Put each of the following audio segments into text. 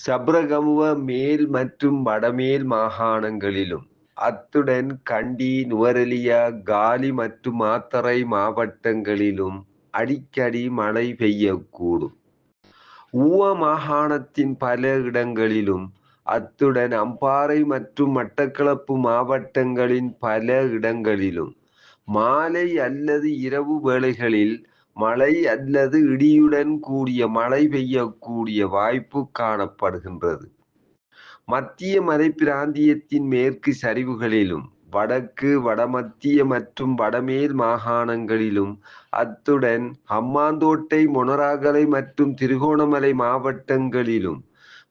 சப்ரகமுவ மேல் மற்றும் வடமேல் மாகாணங்களிலும் அத்துடன் கண்டி நுவரெலியா காலி மற்றும் மாத்தறை மாவட்டங்களிலும் அடிக்கடி மழை பெய்யக்கூடும். ஊவ மாகாணத்தின் பல இடங்களிலும் அத்துடன் அம்பாறை மற்றும் மட்டக்களப்பு மாவட்டங்களின் பல இடங்களிலும் மாலை அல்லது இரவு வேளைகளில் மழை அல்லது இடியுடன் கூடிய மழை பெய்யக்கூடிய வாய்ப்பு காணப்படுகின்றது. மத்திய மலைப்பிராந்தியத்தின் மேற்கு சரிவுகளிலும் வடக்கு வடமத்திய மற்றும் வடமேல் மாகாணங்களிலும் அத்துடன் ஹம்மாந்தோட்டை மொனராகலை மற்றும் திருகோணமலை மாவட்டங்களிலும்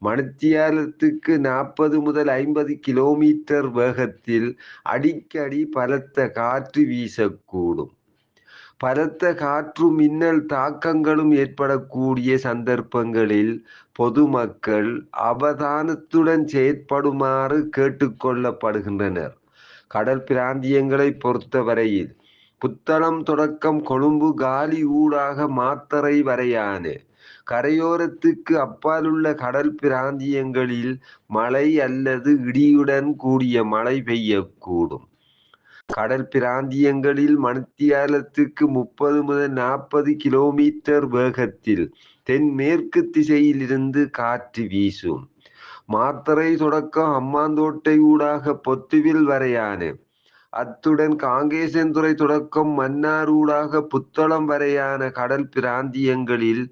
மணித்தியாலத்துக்கு நாற்பது முதல் ஐம்பது கிலோமீட்டர் வேகத்தில் அடிக்கடி பலத்த காற்று வீசக்கூடும். பலத்த காற்று மின்னல் தாக்கங்களும் ஏற்படக்கூடிய சந்தர்ப்பங்களில் பொதுமக்கள் அவதானத்துடன் செயற்படுமாறு கேட்டுக்கொள்ளப்படுகின்றனர். கடல் பிராந்தியங்களை பொறுத்தவரையில் புத்தளம் தொடக்கம் கொழும்பு காலி ஊடாக மாத்தறை வரையான கரையோரத்துக்கு அப்பாலுள்ள கடல் பிராந்தியங்களில் மழை அல்லது இடியுடன் கூடிய மழை பெய்யக்கூடும். கடல் பிராந்தியங்களில் மணித்தியாலத்துக்கு முப்பது முதல் நாற்பது கிலோமீட்டர் வேகத்தில் தென்மேற்கு திசையிலிருந்து காற்று வீசும். மாத்தரை தொடக்கம் அம்மாந்தோட்டை ஊடாக பொத்துவில் வரையான. அத்துடன் காங்கேசன்துறை தொடக்கம் மன்னார் ஊடாக புத்தளம் வரையான கடல் பிராந்தியங்களில்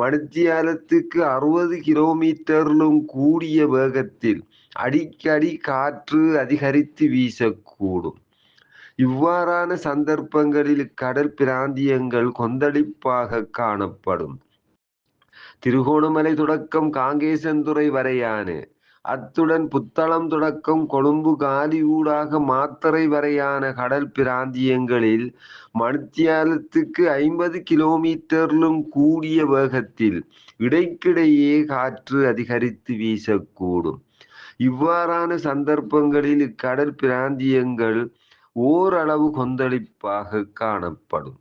மணித்தியாலத்துக்கு அறுபது கிலோமீட்டரிலும் கூடிய வேகத்தில் அடிக்கடி காற்று அதிகரித்து வீசக்கூடும். இவ்வாறான சந்தர்ப்பங்களில் கடல் பிராந்தியங்கள் கொந்தளிப்பாக காணப்படும். திருகோணமலை தொடக்கம் காங்கேசன்துறை வரையான அத்துடன் புத்தளம் தொடக்கம் கொழும்பு காலி ஊடாக மாத்தறை வரையான கடல் பிராந்தியங்களில் மணித்தியாலத்துக்கு ஐம்பது கிலோமீட்டரிலும் கூடிய வேகத்தில் இடைக்கிடையே காற்று அதிகரித்து வீசக்கூடும். இவ்வாறான சந்தர்ப்பங்களில் இக்கடல் பிராந்தியங்கள் ஓரளவு கொந்தளிப்பாக காணப்படும்.